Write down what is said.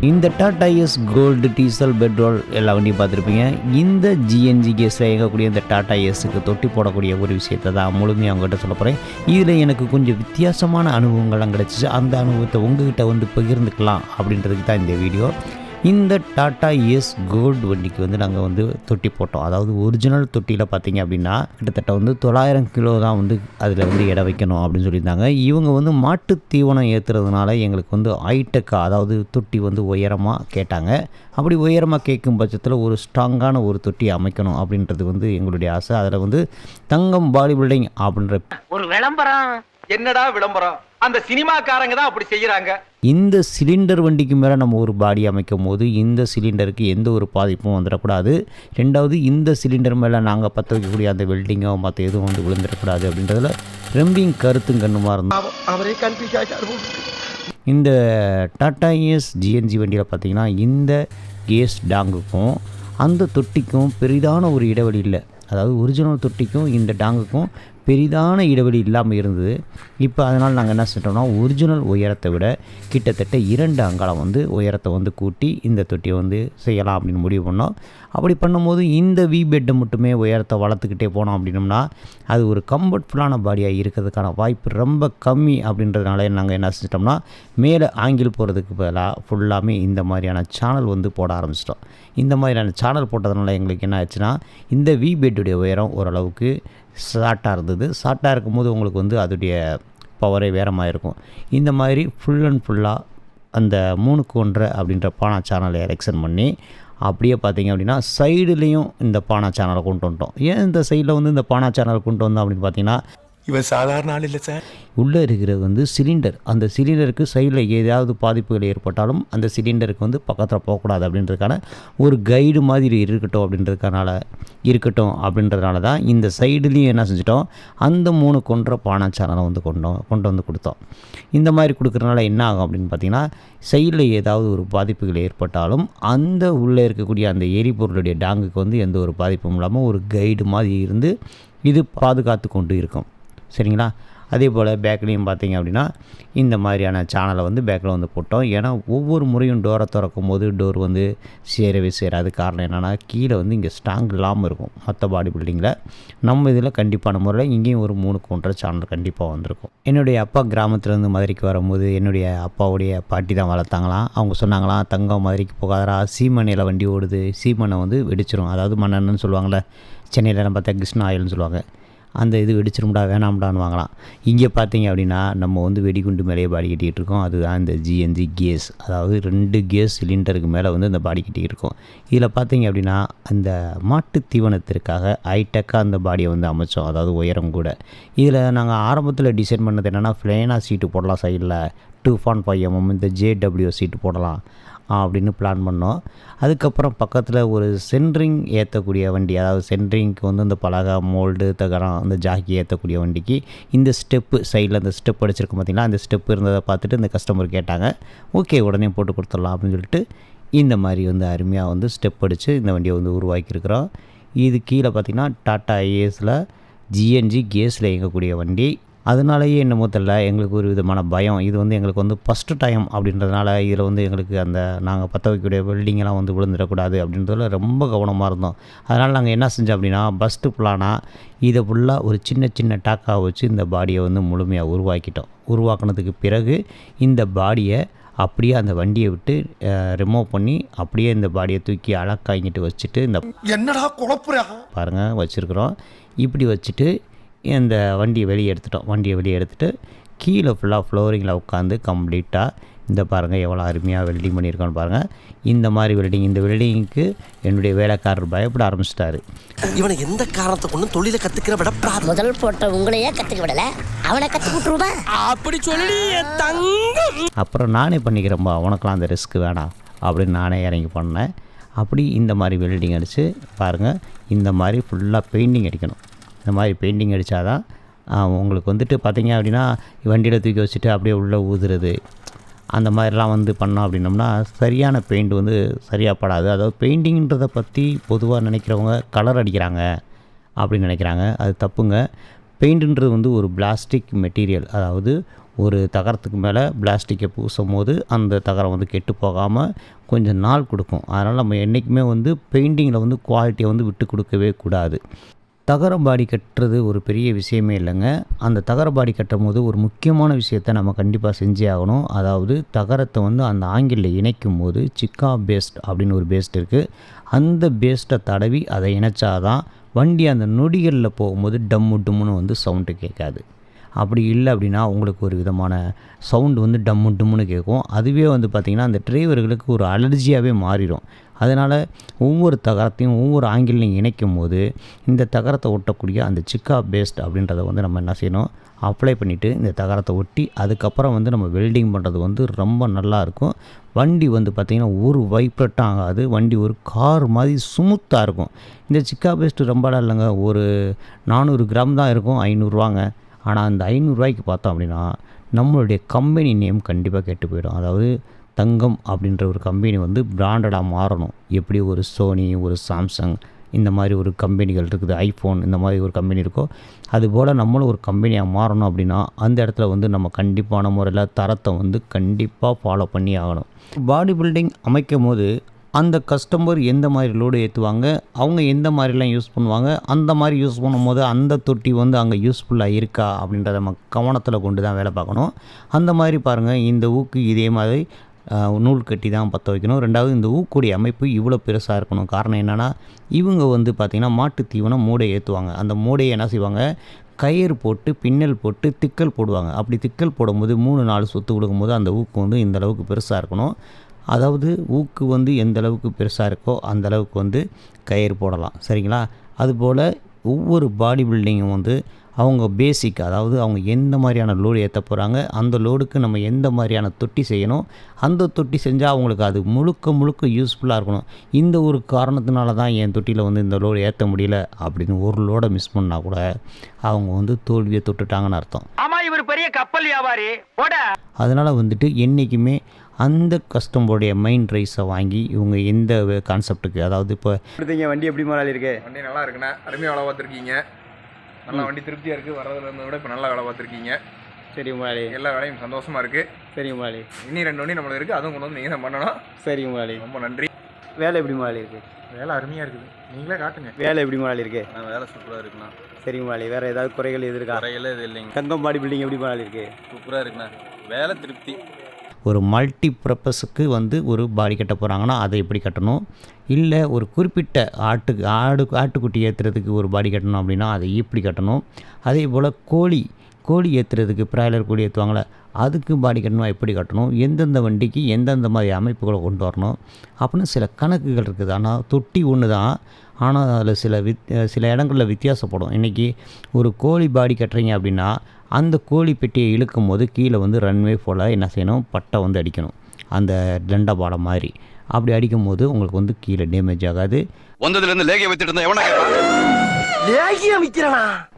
இந்த Tata ace gold diesel petrol எல்லா வண்டியும் பார்த்துருப்பீங்க. இந்த ஜிஎன்ஜி கேஸில் இயங்கக்கூடிய இந்த டாடா எஸ்ஸுக்கு தொட்டி போடக்கூடிய ஒரு விஷயத்தை தான் முழுமையாக அவங்ககிட்ட சொல்ல போகிறேன் இதில் எனக்கு கொஞ்சம் வித்தியாசமான அனுபவங்கள்லாம் கிடச்சிச்சு. அந்த அனுபவத்தை உங்ககிட்ட வந்து பகிர்ந்துக்கலாம் அப்படின்றதுக்கு தான் இந்த வீடியோ. இந்த டாடா எஸ் கோல்டு வண்டிக்கு வந்து நாங்கள் வந்து தொட்டி போட்டோம். அதாவது ஒரிஜினல் தொட்டியில் பார்த்தீங்க அப்படின்னா கிட்டத்தட்ட வந்து தொள்ளாயிரம் கிலோ தான் வந்து அதில் வந்து எடை வைக்கணும் அப்படின்னு சொல்லியிருந்தாங்க. இவங்க வந்து மாட்டு தீவனம் ஏற்றுறதுனால எங்களுக்கு வந்து ஹைடெக்கா அதாவது தொட்டி வந்து உயரமாக கேட்டாங்க. அப்படி உயரமாக கேட்கும் பட்சத்தில் ஒரு ஸ்ட்ராங்கான ஒரு தொட்டி அமைக்கணும் அப்படின்றது வந்து எங்களுடைய ஆசை. அதில் வந்து தங்கம் பாடி பில்டிங் அப்படின்ற ஒரு விளம்பரம். என்னடா விளம்பரம்? அந்த சினிமாக்காரங்க தான் அப்படி செய்யறாங்க. இந்த சிலிண்டர் வண்டிக்கு மேலே நம்ம ஒரு பாடி அமைக்கும் போது இந்த சிலிண்டருக்கு எந்த ஒரு பாதிப்பும் வந்துடக்கூடாது. ரெண்டாவது இந்த சிலிண்டர் மேலே நாங்கள் பற்ற வைக்கக்கூடிய அந்த வெல்டிங்கோ மற்ற எதுவும் வந்து விழுந்துடக்கூடாது அப்படின்றதுல ரொம்பியும் கருத்தும் கண்ணுமா இருந்தோம் அவரே இந்த டாடா ஏஸ் ஜிஎன்ஜி வண்டியில் பார்த்தீங்கன்னா இந்த கேஸ் டாங்குக்கும் அந்த தொட்டிக்கும் பெரிதான ஒரு இடைவெளி இல்லை. அதாவது ஒரிஜினல் தொட்டிக்கும் இந்த டாங்குக்கும் பெரிதான இடைவெளி இல்லாமல் இருந்தது. இப்போ அதனால் நாங்கள் என்ன செஞ்சோம்னா ஒரிஜினல் உயரத்தை விட கிட்டத்தட்ட இரண்டு அங்காலம் வந்து உயரத்தை வந்து கூட்டி இந்த தொட்டியை வந்து செய்யலாம் அப்படின்னு முடிவு பண்ணோம். அப்படி பண்ணும்போது இந்த வி பெட்டை மட்டுமே உயரத்தை வளர்த்துக்கிட்டே போனோம் அப்படின்னோம்னா அது ஒரு கம்ஃபர்ட்ஃபுல்லான பாடியாக இருக்கிறதுக்கான வாய்ப்பு ரொம்ப கம்மி அப்படின்றதுனால நாங்கள் என்ன செஞ்சிட்டோம்னா மேலே ஆங்கில் போகிறதுக்கு பதிலாக ஃபுல்லாமே இந்த மாதிரியான சேனல் வந்து போட ஆரம்பிச்சிட்டோம். இந்த மாதிரியான சேனல் போட்டதுனால எங்களுக்கு என்ன ஆச்சுன்னா இந்த வி பெட்டுடைய உயரம் ஓரளவுக்கு ஷார்ட்டாக இருந்தது. ஷார்ட்டாக இருக்கும்போது உங்களுக்கு வந்து அதோடைய பவரே வேறு மாதிரி இருக்கும். இந்த மாதிரி ஃபுல் அண்ட் ஃபுல்லாக அந்த மூணுக்கு ஒன்றை அப்படின்ற பானா சேனலை எலெக்ஷன் பண்ணி அப்படியே பார்த்தீங்க அப்படின்னா சைடுலேயும் இந்த பானா சேனலை கொண்டு வந்துட்டோம். ஏன் இந்த சைடில் வந்து இந்த பானா சேனல் கொண்டு வந்தோம் அப்படின்னு பார்த்தீங்கன்னா இவன் சாதாரண ஆள் இல்லை சார். உள்ளே இருக்கிறது வந்து சிலிண்டர். அந்த சிலிண்டருக்கு சைடில் ஏதாவது பாதிப்புகள் ஏற்பட்டாலும் அந்த சிலிண்டருக்கு வந்து பக்கத்தில் போகக்கூடாது அப்படின்றதுக்கான ஒரு கைடு மாதிரி இருக்கட்டும் அப்படின்றதுக்கனால இருக்கட்டும் அப்படின்றதுனால தான் இந்த சைடுலேயும் என்ன செஞ்சிட்டோம்? அந்த மூணு கொன்ற பானை சேனலை வந்து கொண்டோம். கொண்டு வந்து கொடுத்தோம். இந்த மாதிரி கொடுக்குறதுனால என்ன ஆகும் அப்படின்னு பார்த்தீங்கன்னா சைடில் ஏதாவது ஒரு பாதிப்புகள் ஏற்பட்டாலும் அந்த உள்ளே இருக்கக்கூடிய அந்த எரிபொருளுடைய டாங்குக்கு வந்து எந்த ஒரு பாதிப்பும் இல்லாமல் ஒரு கைடு மாதிரி இருந்து இது பாதுகாத்து கொண்டு இருக்கும். சரிங்களா? அதே போல் பேக்லேயும் பார்த்தீங்க அப்படின்னா இந்த மாதிரியான சேனலை வந்து பேக்கில் வந்து போட்டோம். ஏன்னா ஒவ்வொரு முறையும் டோரை திறக்கும் போது டோர் வந்து சேரவே சேராது. காரணம் என்னென்னா கீழே வந்து இங்கே ஸ்ட்ராங் இல்லாமல் இருக்கும். மற்ற பாடி பில்டிங்கில் நம்ம இதில் கண்டிப்பான முறையில் இங்கேயும் ஒரு மூணு கூன்ற சேனல் கண்டிப்பாக வந்திருக்கும். என்னுடைய அப்பா கிராமத்துலேருந்து மதுரைக்கு வரும்போது என்னுடைய அப்பாவுடைய பாட்டி தான் வளர்த்தாங்களாம். அவங்க சொன்னாங்களாம் தங்கம் மதுரைக்கு போகாதரா சீமனையில் வண்டி ஓடுது. சீமனை வந்து வெடிச்சிரும். அதாவது மண்ணெண்ணன்னு சொல்லுவாங்கள்ல சென்னையில் பார்த்தா கிருஷ்ணா ஆயில்னு சொல்லுவாங்க. அந்த இது வெடிச்சிரும்டா வேணாம்டான்னு வாங்கலாம். இங்கே பார்த்தீங்க அப்படின்னா நம்ம வந்து வெடிகுண்டு மேலேயே பாடி கட்டிக்கிட்டு இருக்கோம். அதுதான் இந்த ஜிஎன்ஜி கேஸ் அதாவது ரெண்டு கேஸ் சிலிண்டருக்கு மேலே வந்து இந்த பாடி கட்டிக்கிட்டு இருக்கோம். இதில் பார்த்தீங்க அப்படின்னா அந்த மாட்டு தீவனத்திற்காக ஹைடெக்காக அந்த பாடியை வந்து அமைச்சோம். அதாவது உயரம் கூட. இதில் நாங்கள் ஆரம்பத்தில் டிசைன் பண்ணது என்னென்னா ஃப்ளேனா சீட்டு போடலாம் சைடில் டூ பாயிண்ட் ஃபைவ் எம்எம் இந்த ஜேடபிள்யூ சீட்டு போடலாம். அப்படின்னு பிளான் பண்ணோம். அதுக்கப்புறம் பக்கத்தில் ஒரு சென்ட்ரிங் ஏற்றக்கூடிய வண்டி அதாவது சென்ட்ரிங்க்கு வந்து இந்த பலகா மோல்டு தகரம் அந்த ஜாக்கி ஏற்றக்கூடிய வண்டிக்கு இந்த ஸ்டெப்பு சைடில் அந்த ஸ்டெப் அடிச்சிருக்கோம் பார்த்தீங்கன்னா அந்த ஸ்டெப் இருந்ததை பார்த்துட்டு இந்த கஸ்டமர் கேட்டாங்க. ஓகே உடனே போட்டு கொடுத்துடலாம் அப்படின்னு சொல்லிட்டு இந்த மாதிரி வந்து அருமையாக வந்து ஸ்டெப் அடித்து இந்த வண்டியை வந்து உருவாக்கியிருக்கிறோம். இது கீழே பார்த்திங்கன்னா டாட்டா ஐஏஎஸில் ஜிஎன்ஜி கேஸில் இயங்கக்கூடிய வண்டி. அதனாலேயே என்னமோ தெரில எங்களுக்கு ஒரு விதமான பயம். இது வந்து எங்களுக்கு வந்து ஃபஸ்ட்டு டைம் அப்படின்றதுனால இதில் வந்து எங்களுக்கு அந்த நாங்கள் பற்ற வைக்கக்கூடிய வெல்டிங்கெல்லாம் வந்து விழுந்துடக்கூடாது அப்படின்றதுல ரொம்ப கவனமாக இருந்தோம். அதனால் நாங்கள் என்ன செஞ்சோம் அப்படின்னா ஃபஸ்ட்டு பிளானாக இதை ஃபுல்லாக ஒரு சின்ன சின்ன டாக்காக வச்சு இந்த பாடியை வந்து முழுமையாக உருவாக்கிட்டோம். உருவாக்குனதுக்கு பிறகு இந்த பாடியை அப்படியே அந்த வண்டியை விட்டு ரிமூவ் பண்ணி அப்படியே இந்த பாடியை தூக்கி அழக்காங்கிட்டு வச்சுட்டு இந்த என்னடா குழப்புறா? பாருங்கள் வச்சுருக்குறோம். இப்படி வச்சுட்டு இந்த வண்டியை வெளியே எடுத்துட்டோம். வண்டியை வெளியே எடுத்துகிட்டு கீழே ஃபுல்லாக ஃப்ளோரிங்கில் உட்காந்து கம்ப்ளீட்டாக இந்த பாருங்கள் எவ்வளோ அருமையாக வெல்டிங் பண்ணியிருக்கோன்னு பாருங்கள் இந்த மாதிரி வெல்டிங் இந்த வெல்டிங்க்கு என்னுடைய வேலைக்காரர் பயப்பட ஆரம்பிச்சிட்டாரு. இவனை எந்த காரணத்தை கொண்டும் தொழிலை கத்துக்கிற விட முதல் போட்ட உங்களையே கத்துக்க விடல அவனை கத்து விட்டுருவா அப்படி சொல்லி தங்கம் அப்புறம் நானே பண்ணிக்கிறேன்பா உனக்கெலாம் அந்த ரிஸ்க் வேணாம் அப்படின்னு நானே இறங்கி பண்ணேன். அப்படி இந்த மாதிரி வெல்டிங் அடித்து பாருங்கள் இந்த மாதிரி ஃபுல்லாக பெயிண்டிங் அடிக்கணும். இந்த மாதிரி பெயிண்டிங் அடித்தா தான் உங்களுக்கு வந்துட்டு பார்த்தீங்க அப்படின்னா வண்டியில் தூக்கி வச்சுட்டு அப்படியே உள்ளே ஊதுறது. அந்த மாதிரிலாம் வந்து பண்ணோம் அப்படின்னோம்னா சரியான பெயிண்ட் வந்து சரியாக படாது. அதாவது பெயிண்டிங்ன்றதை பற்றி பொதுவாக நினைக்கிறவங்க கலர் அடிக்கிறாங்க அப்படின்னு நினைக்கிறாங்க. அது தப்புங்க. பெயிண்ட்டுன்றது வந்து ஒரு பிளாஸ்டிக் மெட்டீரியல் அதாவது ஒரு தகரத்துக்கு மேலே பிளாஸ்டிக்கை பூசும் போது அந்த தகரம் வந்து கெட்டு போகாமல் கொஞ்சம் நாள் கொடுக்கும். அதனால் நம்ம என்றைக்குமே வந்து பெயிண்டிங்கில் வந்து குவாலிட்டியை வந்து விட்டு கொடுக்கவே கூடாது. தகரம்பாடி கட்டுறது ஒரு பெரிய விஷயமே இல்லைங்க. அந்த தகரபாடி கட்டும் போது ஒரு முக்கியமான விஷயத்தை நம்ம கண்டிப்பாக செஞ்சே ஆகணும். அதாவது தகரத்தை வந்து அந்த ஆங்கிளில் இணைக்கும் போது சிக்கா பேஸ்ட் அப்படின்னு ஒரு பேஸ்ட் இருக்குது அந்த பேஸ்ட்டை தடவி அதை இணைச்சாதான் வண்டி அந்த நொடிகளில் போகும்போது டம்மு டம்முன்னு வந்து சவுண்டு கேட்காது. அப்படி இல்லை அப்படின்னா உங்களுக்கு ஒரு விதமான சவுண்டு வந்து டம்மு டம்முன்னு கேட்கும். அதுவே வந்து பார்த்திங்கன்னா அந்த டிரைவர்களுக்கு ஒரு அலர்ஜியாகவே மாறிடும். அதனால் ஒவ்வொரு தகரத்தையும் ஒவ்வொரு ஆங்கிலையும் இணைக்கும் போது இந்த தகரத்தை ஒட்டக்கூடிய அந்த சிக்கா பேஸ்ட் அப்படின்றத வந்து நம்ம என்ன செய்யணும்? அப்ளை பண்ணிவிட்டு இந்த தகரத்தை ஒட்டி அதுக்கப்புறம் வந்து நம்ம வெல்டிங் பண்ணுறது வந்து ரொம்ப நல்லா இருக்கும். வண்டி வந்து பார்த்திங்கன்னா ஒரு வைப்ரட்டும் ஆகாது. வண்டி ஒரு கார் மாதிரி ஸ்மூத்தாக இருக்கும். இந்த சிக்கா பேஸ்ட்டு ரொம்ப இல்லைங்க. ஒரு நானூறு கிராம் தான் இருக்கும் ஐநூறுரூவாங்க ஆனால் அந்த ஐநூறுரூவாய்க்கு பார்த்தோம் அப்படின்னா நம்மளுடைய கம்பெனி நேம் கண்டிப்பாக கெட்டு போயிடும். அதாவது தங்கம் அப்படின்ற ஒரு கம்பெனி வந்து பிராண்டடாக மாறணும். எப்படி ஒரு சோனி ஒரு சாம்சங் இந்த மாதிரி ஒரு கம்பெனிகள் இருக்குது ஐஃபோன் இந்த மாதிரி ஒரு கம்பெனி இருக்கோ அதுபோல் நம்மளும் ஒரு கம்பெனியாக மாறணும் அப்படின்னா அந்த இடத்துல வந்து நம்ம கண்டிப்பான முறையில் தரத்தை வந்து கண்டிப்பாக ஃபாலோ பண்ணி ஆகணும். பாடி பில்டிங் அமைக்கும் போது அந்த கஸ்டமர் எந்த மாதிரி லோடு ஏற்றுவாங்க அவங்க எந்த மாதிரிலாம் யூஸ் பண்ணுவாங்க? அந்த மாதிரி யூஸ் பண்ணும்போது அந்த தொட்டி வந்து அங்கே யூஸ்ஃபுல்லாக இருக்கா? அப்படின்றத நம்ம கவனத்தில் கொண்டு தான் வேலை பார்க்கணும். அந்த மாதிரி பாருங்கள் இந்த ஊக்கு இதே மாதிரி நூல் கட்டி தான் பற்ற வைக்கணும். ரெண்டாவது இந்த ஊக்குடைய அமைப்பு இவ்வளோ பெருசாக இருக்கணும். காரணம் என்னென்னா இவங்க வந்து பார்த்திங்கன்னா மாட்டு தீவனம் மூடை ஏற்றுவாங்க அந்த மூடையை என்ன செய்வாங்க? கயிறு போட்டு பின்னல் போட்டு திக்கல் போடுவாங்க. அப்படி திக்கல் போடும்போது மூணு நாலு சொத்து கொடுக்கும்போது அந்த ஊக்கு வந்து இந்த அளவுக்கு பெருசாக இருக்கணும். அதாவது ஊக்கு வந்து எந்த அளவுக்கு பெருசாக இருக்கோ அந்த அளவுக்கு வந்து கயிறு போடலாம். சரிங்களா? அதுபோல் ஒவ்வொரு பாடி பில்டிங்கும் வந்து அவங்க பேசிக் அதாவது அவங்க எந்த மாதிரியான லோடு ஏற்ற போகிறாங்க அந்த லோடுக்கு நம்ம எந்த மாதிரியான தொட்டி செய்யணும் அந்த தொட்டி செஞ்சால் அவங்களுக்கு அது முழுக்க முழுக்க யூஸ்ஃபுல்லாக இருக்கணும். இந்த ஒரு காரணத்தினால தான் என் தொட்டியில் வந்து இந்த லோடு ஏற்ற முடியல அப்படின்னு ஒரு லோடை மிஸ் பண்ணால் கூட அவங்க வந்து தோல்வியை தொட்டுட்டாங்கன்னு அர்த்தம். இவர் பெரிய கப்பல் வியாபாரி. அதனால் வந்துட்டு என்றைக்குமே அந்த கஸ்டமருடைய மைண்ட் ரைஸை வாங்கி இவங்க எந்த கான்செப்ட்டுக்கு அதாவது இப்போ கொடுத்தீங்க வண்டி எப்படி முதலாளி இருக்கு? வண்டி நல்லா இருக்குண்ணே. அருமையாக வேலை பார்த்துருக்கீங்க. நல்லா வண்டி திருப்தியாக இருக்குது வர்றதுல இருந்ததை விட இப்போ நல்லா வேலை பார்த்துருக்கீங்க. சரி எல்லா வேலையும் சந்தோஷமாக இருக்குது சரி முதலாளி. இன்னி ரெண்டு வண்டி நம்மளுக்கு இருக்குது அதுவும் கொண்டு வந்து நீங்கள் தான் பண்ணணும். சரி ரொம்ப நன்றி. வேலை எப்படி முதலாளி இருக்கு? வேலை அருமையாக இருக்குது. நீங்களே காட்டுங்க. வேலை எப்படி முதலாளி இருக்கு? வேலை சூப்பராக இருக்குண்ணா. சரி முதலாளி. வேற ஏதாவது குறைகள் எது இருக்கா? குறையெல்லாம் இது இல்லைங்க. தங்கம் பாடி பில்டிங் எப்படி முதலாளி இருக்கு? சூப்பராக இருக்குண்ணா. வேலை திருப்தி. ஒரு மல்டி பர்பஸுக்கு வந்து ஒரு பாடி கட்ட போகிறாங்கன்னா அதை எப்படி கட்டணும்? இல்லை ஒரு குறிப்பிட்ட ஆட்டுக்கு ஆடு ஆட்டுக்குட்டி ஏற்றுறதுக்கு ஒரு பாடி கட்டணும் அப்படின்னா அதை எப்படி கட்டணும்? அதே போல் கோழி கோழி ஏற்றுறதுக்கு பிராய்லர் கோழி ஏற்றுவாங்களே அதுக்கு பாடி கட்டணும் எப்படி கட்டணும்? எந்தெந்த வண்டிக்கு எந்தெந்த மாதிரி அமைப்புகளை கொண்டு வரணும்? அப்படின்னு சில கணக்குகள் இருக்குது. ஆனால் தொட்டி ஒன்று தான். ஆனால் அதில் சில வித் சில இடங்களில் வித்தியாசப்படும். இன்றைக்கி ஒரு கோழி பாடி கட்டுறீங்க அப்படின்னா அந்த கோழி பெட்டியை இழுக்கும் போது கீழே வந்து ரன்வே ஃபுல்லாக என்ன செய்யணும்? பட்டை வந்து அடிக்கணும். அந்த டெண்டா பாடம் மாதிரி. அப்படி அடிக்கும்போது உங்களுக்கு வந்து கீழே டேமேஜ் ஆகாது. வந்ததுல இருந்து லேகிய வச்சுட்டு இருந்தா எவனா லேகியம் விற்கிறனா